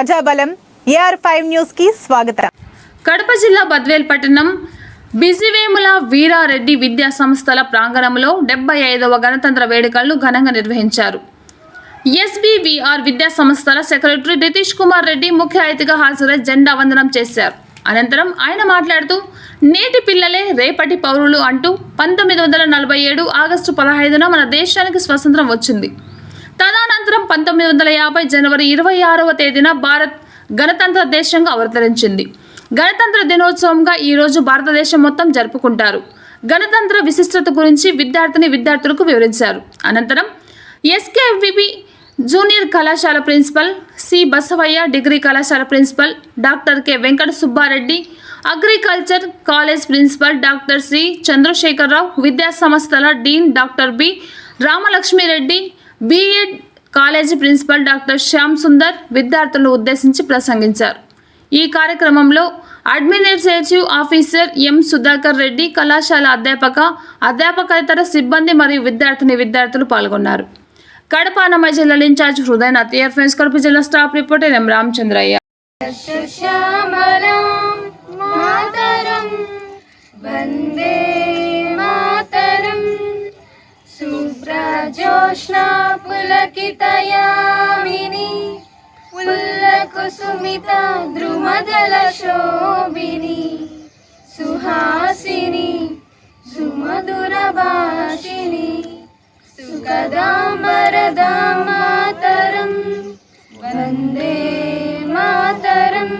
ప్రజాబలం AR five న్యూస్కి స్వాగతం. కడప జిల్లా బద్వేల్ పట్టణం బిజివేముల వీరారెడ్డి విద్యా సంస్థల ప్రాంగణంలో డెబ్బై ఐదవ గణతంత్ర వేడుకలను ఘనంగా నిర్వహించారు. ఎస్బీవీఆర్ విద్యా సంస్థల సెక్రటరీ నితీష్ కుమార్ రెడ్డి ముఖ్య అతిథిగా హాజరై జెండా వందనం చేశారు. అనంతరం ఆయన మాట్లాడుతూ నేటి పిల్లలే రేపటి పౌరులు అంటూ పంతొమ్మిది వందల నలభై ఏడు ఆగస్టు పదహైదున మన దేశానికి స్వతంత్రం వచ్చింది. తదనంతరం పంతొమ్మిది వందల యాభై జనవరి ఇరవై ఆరవ తేదీన భారత్ గణతంత్ర దేశంగా అవతరించింది. గణతంత్ర దినోత్సవంగా ఈరోజు భారతదేశం మొత్తం జరుపుకుంటారు. గణతంత్ర విశిష్టత గురించి విద్యార్థిని విద్యార్థులకు వివరించారు. అనంతరం ఎస్కేవిబి జూనియర్ కళాశాల ప్రిన్సిపల్ సి బసవయ్య డిగ్రీ కళాశాల principal doctor K Venkata Subbareddy agriculture college principal doctor C Chandrasekhararao విద్యా సంస్థల dean doctor B Ramalakshmireddy BEd college principal doctor Shyam Sundar విద్యార్థులను ఉద్దేశించి ప్రసంగించారు. ఈ కార్యక్రమంలో administrative officer M Sudhakar Reddy కళాశాల అధ్యాపక అధ్యాపకేతర సిబ్బంది మరియు విద్యార్థిని విద్యార్థులు పాల్గొన్నారు. కడప అనమ జిల్లా ఇన్ఛార్జ్ హృదయనాథ్ ఫ్రెండ్స్ కడప జిల్లా స్టాఫ్ రిపోర్టర్ ఎం రామచంద్రయ్య. వందే पुलकितयामिनी पुल्लकुसुमिता द्रुमदलशोभिनी सुहासिनी सुमधुरभाषिनी सुखदाम्बरदा मातरं वन्दे मातरं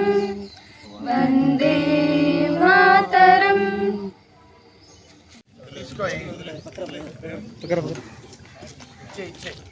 वन्दे मातरम् Gracias.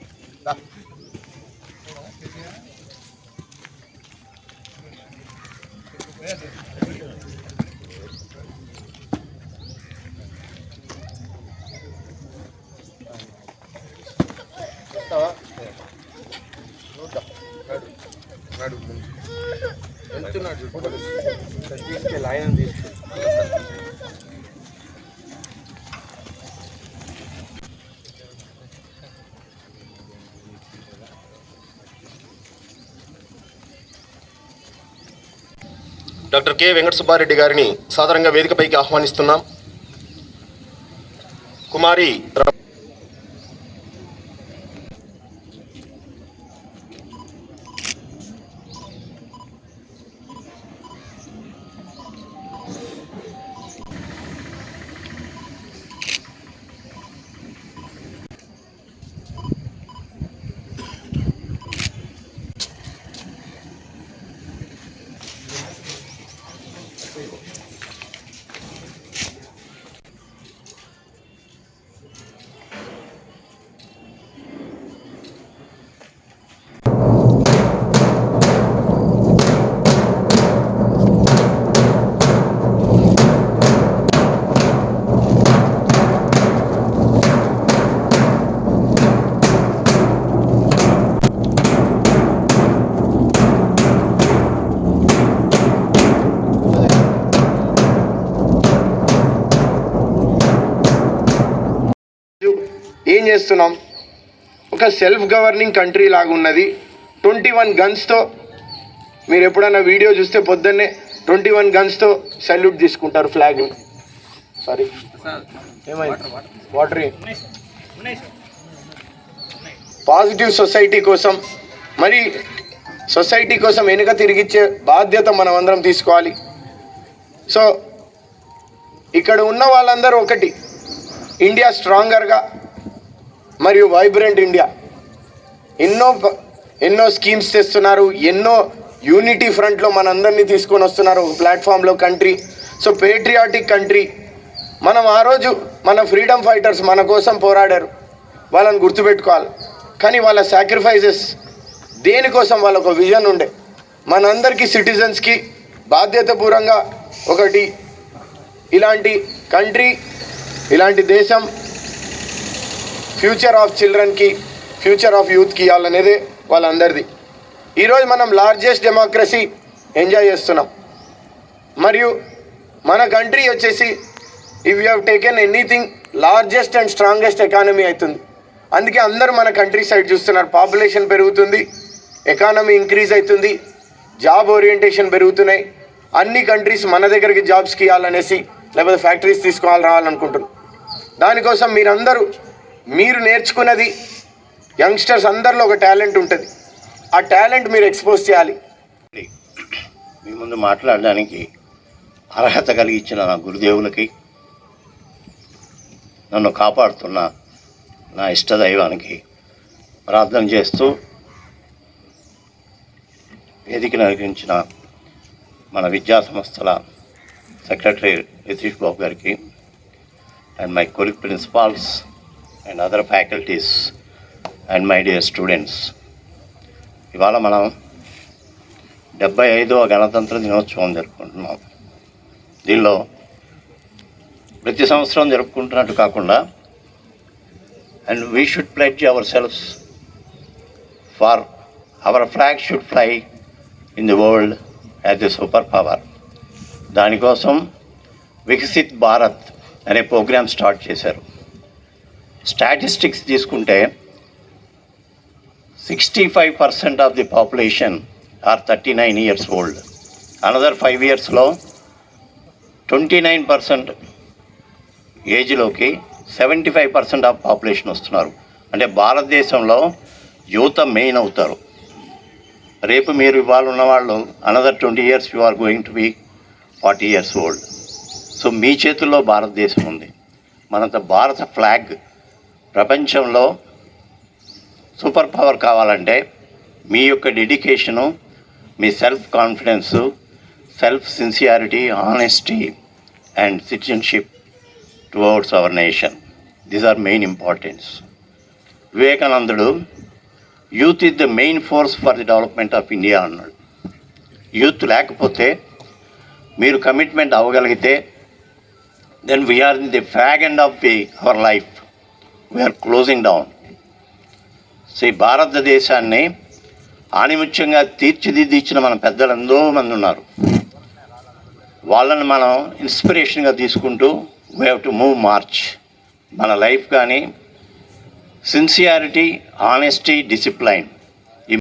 తీసుకెళ్ళి ఆయన తీసుకెళ్ళి డాక్టర్ కె వెంకట సుబ్బారెడ్డి గారిని సాధారణంగా వేదికపైకి ఆహ్వానిస్తున్నాం. కుమారి fuego. చేస్తున్నాం. ఒక సెల్ఫ్ గవర్నింగ్ కంట్రీ లాగా ఉన్నది ట్వంటీ వన్ గన్స్తో మీరు ఎప్పుడైనా వీడియో చూస్తే పొద్దున్నే ట్వంటీ వన్ గన్స్తో సల్యూట్ తీసుకుంటారు ఫ్లాగ్ని సారీ ఏమైంది? వాటర్ పాజిటివ్ సొసైటీ కోసం మరి సొసైటీ కోసం వెనుక తిరిగిచ్చే బాధ్యత మనం అందరం తీసుకోవాలి. సో ఇక్కడ ఉన్న వాళ్ళందరూ ఒకటి ఇండియా స్ట్రాంగర్గా మరియు వైబ్రెంట్ ఇండియా ఎన్నో ఎన్నో స్కీమ్స్ తెస్తున్నారు ఎన్నో యూనిటీ ఫ్రంట్లో మనందరినీ తీసుకొని వస్తున్నారు ప్లాట్ఫామ్లో కంట్రీ సో పేట్రియాటిక్ కంట్రీ మనం ఆ రోజు మన ఫ్రీడమ్ ఫైటర్స్ మన కోసం పోరాడారు. వాళ్ళని గుర్తుపెట్టుకోవాలి. కానీ వాళ్ళ సాక్రిఫైజెస్ దేనికోసం వాళ్ళ ఒక విజన్ ఉండే? మనందరికీ సిటిజన్స్కి బాధ్యతపూర్వంగా ఒకటి ఇలాంటి కంట్రీ ఇలాంటి దేశం ఫ్యూచర్ ఆఫ్ చిల్డ్రన్కి ఫ్యూచర్ ఆఫ్ యూత్కి ఇవ్వాలనేదే వాళ్ళందరిది. ఈరోజు మనం లార్జెస్ట్ డెమోక్రసీ ఎంజాయ్ చేస్తున్నాం. మరియు మన కంట్రీ వచ్చేసి if you have taken anything largest and strongest economy అవుతుంది. అందుకే అందరూ మన కంట్రీ సైడ్ చూస్తున్నారు. పాపులేషన్ పెరుగుతుంది ఎకానమీ ఇంక్రీజ్ అవుతుంది జాబ్ ఓరియంటేషన్ పెరుగుతున్నాయి. అన్ని కంట్రీస్ మన దగ్గరికి జాబ్స్కి ఇవ్వాలనేసి లేకపోతే ఫ్యాక్టరీస్ తీసుకోవాలి రావాలనుకుంటున్నారు. దానికోసం మీరందరూ మీరు నేర్చుకున్నది యంగ్స్టర్స్ అందరిలో ఒక టాలెంట్ ఉంటుంది. ఆ టాలెంట్ మీరు ఎక్స్పోజ్ చేయాలి. మీ ముందు మాట్లాడడానికి అర్హత కలిగించిన నా గురుదేవులకి నన్ను కాపాడుతున్న నా ఇష్టదైవానికి ప్రార్థన చేస్తూ వేదిక నడిపించిన మన విద్యా సంస్థల సెక్రటరీ యతీష్ బాబు గారికి and my colleague principals and other faculties and my dear students ఇవాళ మనం డెబ్బై ఐదవ గణతంత్ర దినోత్సవం జరుపుకుంటున్నాం. దీనిలో ప్రతి సంవత్సరం జరుపుకుంటున్నట్టు కాకుండా and we should pledge our selfs for our flag should fly in the world as a super power దానికోసం వికసిత్ భారత్ అనే ప్రోగ్రామ్ స్టార్ట్ చేశారు. స్టాటిస్టిక్స్ తీసుకుంటే sixty five percent of the population are thirty nine years old. Another five ఇయర్స్లో twenty nine percent ఏజ్లోకి seventy five percent of population వస్తున్నారు. అంటే భారతదేశంలో యువత main అవుతారు. రేపు మీరు ఇవాళ ఉన్నవాళ్ళు another twenty years you are going to be forty years old so మీ చేతుల్లో భారతదేశం ఉంది. మనంత భారత ఫ్లాగ్ ప్రపంచంలో సూపర్ పవర్ కావాలంటే మీ యొక్క dedication me self confidence self sincerity honesty and citizenship towards our nation. These are main importance వివేకానందుడు youth is the main force for the development of India అన్నాడు. యూత్ లేకపోతే మీరు commitment అవ్వగలిగితే then we are in the fag end of the our life we are closing down Shri భారతదేశాన్ని ఆణిముత్యంగా తీర్చిదిద్దించిన మన పెద్దలు ఎంతో మంది ఉన్నారు. వాళ్ళని మనం ఇన్స్పిరేషన్గా తీసుకుంటూ we have to move march మన లైఫ్ కానీ సిన్సియారిటీ ఆనెస్టీ డిసిప్లైన్